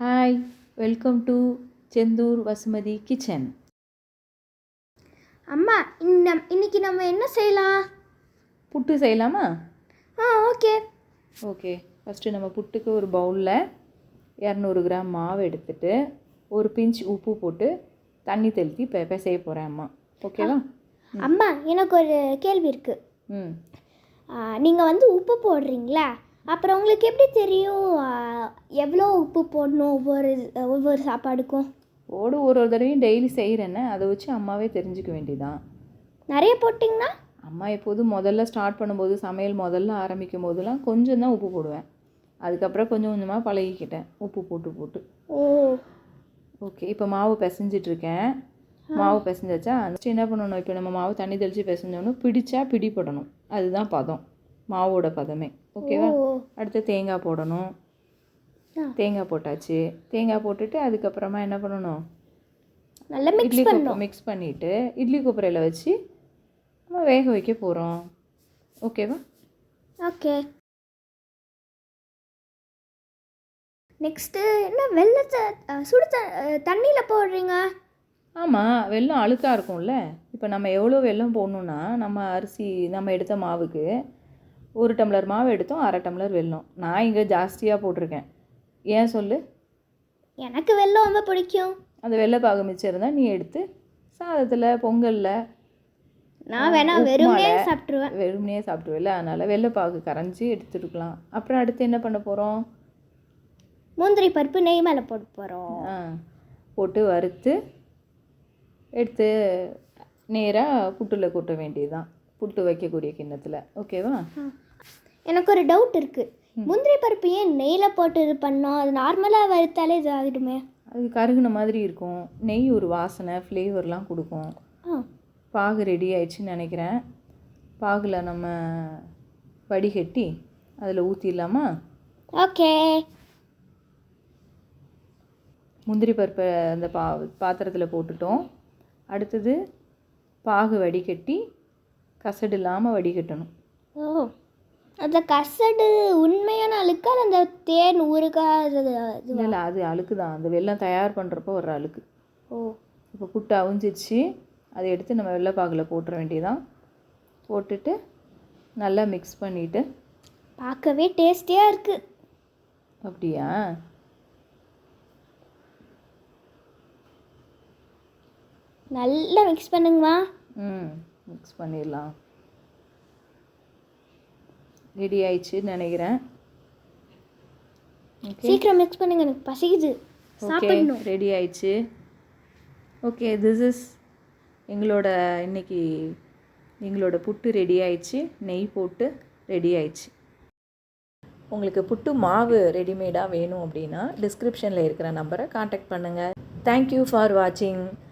Hi welcome to Senthur Vasumathi kitchen அம்மா இன்ன இன்னைக்கு நம்ம என்ன செய்யலாம்? புட்டு செய்யலாமா? ஆ ஓகே. ஓகே. ஃபஸ்ட்டு நம்ம புட்டுக்கு ஒரு பவுலில் இரநூறு கிராம் மாவு எடுத்துட்டு ஒரு பிஞ்ச் உப்பு போட்டு தண்ணி தெளித்து பெ பிசைய போகிறேன் அம்மா. ஓகேவா அம்மா எனக்கு ஒரு கேள்வி இருக்குது ம். நீங்கள் வந்து உப்பு போடுறீங்களா? அப்புறம் உங்களுக்கு எப்படி தெரியும் எவ்வளோ உப்பு போடணும் ஒவ்வொரு ஒவ்வொரு சாப்பாடுக்கும்? ஓடு ஒரு ஒரு தடவையும் டெய்லி செய்கிறேன்னு அதை வச்சு அம்மாவே தெரிஞ்சுக்க வேண்டியதான் நிறைய போட்டிங்கன்னா அம்மா எப்போதும் முதல்ல ஸ்டார்ட் பண்ணும்போது சமையல் முதல்ல ஆரம்பிக்கும் போதெல்லாம் கொஞ்சம் தான் உப்பு போடுவேன். அதுக்கப்புறம் கொஞ்சம் கொஞ்சமாக பழகிக்கிட்டேன் உப்பு போட்டு போட்டு. ஓ. ஓகே இப்போ மாவு பிசைஞ்சிட்டு இருக்கேன் மாவு பிசைஞ்சாச்சா? நெக்ஸ்ட் என்ன பண்ணணும்? இப்போ நம்ம மாவு தண்ணி தெளித்து பிசைஞ்சோன்னு பிடிச்சா பிடிப்படணும் அதுதான் பதம். மாவோட பதமே. ஓகேவா? அடுத்து தேங்காய் போடணும். தேங்காய் போட்டாச்சு. தேங்காய் போட்டுட்டு அதுக்கப்புறமா என்ன பண்ணணும்? நல்லா மிக்ஸ் இட்லி கொப்பரை பண்ணணும் மிக்ஸ் பண்ணிவிட்டு இட்லி கொப்பரையில் வச்சு நம்ம வேக வைக்க போகிறோம் ஓகேவா? ஓகே. நெக்ஸ்ட்டு என்ன வெள்ளத்தை சுடு தண்ணியில் போடுறீங்க? ஆமாம் வெல்லம் அழுக்காக இருக்கும்ல. இப்போ நம்ம எவ்வளோ வெல்லம் போடணுன்னா நம்ம அரிசி நம்ம எடுத்த மாவுக்கு ஒரு டம்ளர் மாவு எடுத்தோம் அரை டம்ளர் வெல்லம். நான் இங்கே ஜாஸ்தியாக போட்டிருக்கேன். ஏன் சொல்லு? எனக்கு வெள்ளம் ரொம்ப பிடிக்கும். அந்த வெள்ளைப்பாகு மிச்சம் இருந்தால் நீ எடுத்து சாதத்தில் பொங்கலில் நான் வேணா வெறுமே சாப்பிட்ருவேன் வெறுமனே சாப்பிடுவேல அதனால் வெள்ளைப்பாகு கரைஞ்சி எடுத்துருக்கலாம். அப்புறம் அடுத்து என்ன பண்ண போகிறோம் முந்திரி பருப்பு நெய் மேலே போட்டு போகிறோம் போட்டு வறுத்து எடுத்து நேராக புட்டில் கொட்ட வேண்டியதுதான். புட்டு வைக்கக்கூடிய கிண்ணத்தில். ஓகேவா? எனக்கு ஒரு டவுட் இருக்குது முந்திரி பருப்பு ஏன் நெய்யில் போட்டு இது பண்ணோம் அது நார்மலாக வறுத்தாலே இது ஆகிடுமே. அது கருகுன மாதிரி இருக்கும். நெய் ஒரு வாசனை ஃப்ளேவர்லாம் கொடுக்கும். பாகு ரெடி ஆயிடுச்சுன்னு நினைக்கிறேன். பாகில் நம்ம வடிகட்டி அதில் ஊற்றிடலாமா ஓகே. முந்திரி பருப்பை அந்த பா பாத்திரத்தில் போட்டுட்டோம். அடுத்தது பாகு வடிகட்டி கசடு இல்லாமல் வடிகட்டணும். ஓ அந்த கசடு உண்மையான அழுக்கா அந்த தேன் இது இல்லை அது அழுக்கு தான் அந்த வெல்லம் தயார் பண்ணுறப்போ வர்ற அழுக்கு. ஓ. இப்போ புட்டு அவிஞ்சிருச்சு. அதை எடுத்து நம்ம வெள்ளைப்பாகில் போட்டுற வேண்டியதான் போட்டுட்டு நல்லா மிக்ஸ் பண்ணிவிட்டு பார்க்கவே டேஸ்டியாக இருக்குது அப்படியா? நல்லா மிக்ஸ் பண்ணுங்கம்மா. ம். மிக்ஸ் பண்ணிடலாம். ரெடி ஆயிடுச்சுன்னு நினைக்கிறேன். சீக்கிரம் மிக்ஸ் பண்ணுங்க எனக்கு பசிக்குது. ஓகே ரெடி ஆயிடுச்சு. ஓகே திஸ் இஸ் எங்களோட இன்னைக்கு எங்களோட புட்டு ரெடி ஆயிடுச்சு. நெய் போட்டு ரெடி ஆயிடுச்சு. உங்களுக்கு புட்டு மாவு ரெடிமேடாக வேணும் அப்படின்னா டிஸ்கிரிப்ஷனில் இருக்கிற நம்பரை காண்டாக்ட் பண்ணுங்கள் தேங்க்யூ ஃபார் வாட்சிங்